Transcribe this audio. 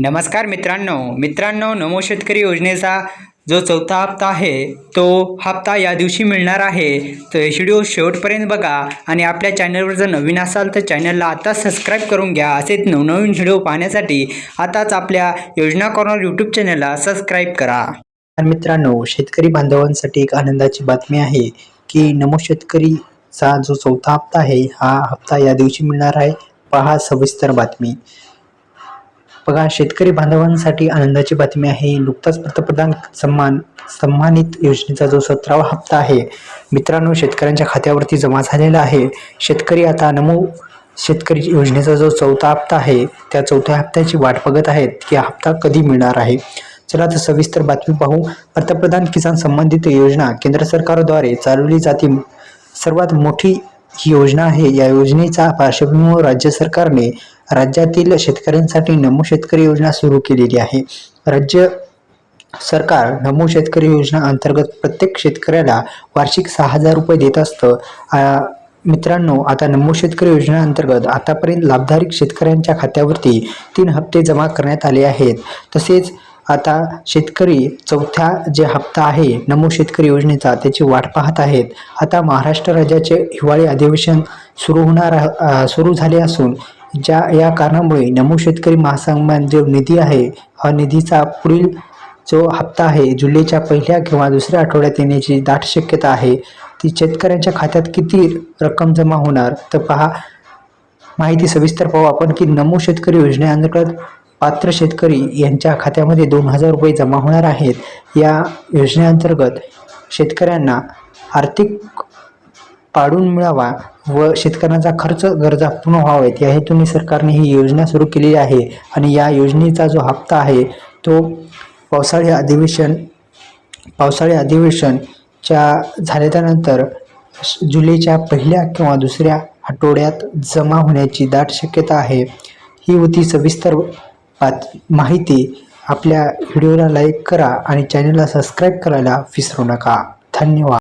नमस्कार मित्रांनो. मित्रांनो नमो शेतकरी योजनेचा जो चौथा हप्ता आहे तो हप्ता या दिवशी मिळणार आहे. तर व्हिडिओ शेवटपर्यंत बघा आणि आपल्या चॅनलवर जर नवीन असाल तर चॅनलला आता सबस्क्राईब करून घ्या. असेच नवनवीन व्हिडिओ पाहण्यासाठी आताच आपल्या योजना कॉर्नर यूट्यूब चॅनलला सबस्क्राईब करा. मित्रांनो शेतकरी बांधवांसाठी एक आनंदाची बातमी आहे की नमो शेतकरीचा जो चौथा हप्ता आहे हा हप्ता या दिवशी मिळणार आहे. पहा सविस्तर बातमी. बघा शेतकरी बांधवांसाठी आनंदाची बातमी आहे. नुकताच पंतप्रधान सन्मान सन्मानित योजनेचा जो सतरावा हप्ता आहे मित्रांनो शेतकऱ्यांच्या खात्यावरती जमा झालेला आहे. शेतकरी आता नमो शेतकरी योजनेचा जो चौथा हप्ता आहे त्या चौथ्या हप्त्याची वाट बघत आहेत की हप्ता कधी मिळणार आहे. चला तर सविस्तर बातमी पाहू. पंतप्रधान किसान संबंधित योजना केंद्र सरकारद्वारे चालवली जाते. सर्वात मोठी ही योजना आहे. या योजनेचा पार्श्वभूमीवर राज्य सरकारने राज्यातील शेतकऱ्यांसाठी नमो शेतकरी योजना सुरू केलेली आहे. राज्य सरकार नमो शेतकरी योजना अंतर्गत प्रत्येक शेतकऱ्याला वार्षिक सहा हजार रुपये देत असतं. मित्रांनो आता नमो शेतकरी योजना अंतर्गत आतापर्यंत लाभधारक शेतकऱ्यांच्या खात्यावरती तीन हप्ते जमा करण्यात आले आहेत. तसेच आता शेतकरी चौथ्या जे हप्ता आहे नमो शेतकरी योजनेचा त्याची वाट पाहत आहेत. आता महाराष्ट्र राज्याचे हिवाळी अधिवेशन सुरू होणार सुरू झाले असून ज्या या कारणामुळे नमो शेतकरी महासंघात जो निधी आहे. हा निधीचा पुढील जो हप्ता आहे जुलैच्या पहिल्या किंवा दुसऱ्या आठवड्यात येण्याची दाट शक्यता आहे. ती शेतकऱ्यांच्या खात्यात किती रक्कम जमा होणार तर पहा. माहिती सविस्तर पाहू आपण की नमो शेतकरी योजनेअंतर्गत पात्र शेतकरी यांच्या खात्यामध्ये दोन हजार रुपये जमा होणार आहेत. या योजनेअंतर्गत शेतकऱ्यांना आर्थिक पाडून मिळावा व शेतकऱ्यांचा खर्च गरजा पूर्ण व्हावेत. या हेतूने सरकारने ही योजना सुरू केलेली आहे आणि या योजनेचा जो हप्ता आहे तो पावसाळी अधिवेशन पावसाळी अधिवेशनच्या झाल्यानंतर जुलैच्या पहिल्या किंवा दुसऱ्या आठवड्यात जमा होण्याची दाट शक्यता आहे. ही होती सविस्तर माहिती आपल्या व्हिडिओला लाईक करा आणि चॅनलला सबस्क्राईब करायला विसरू नका. धन्यवाद.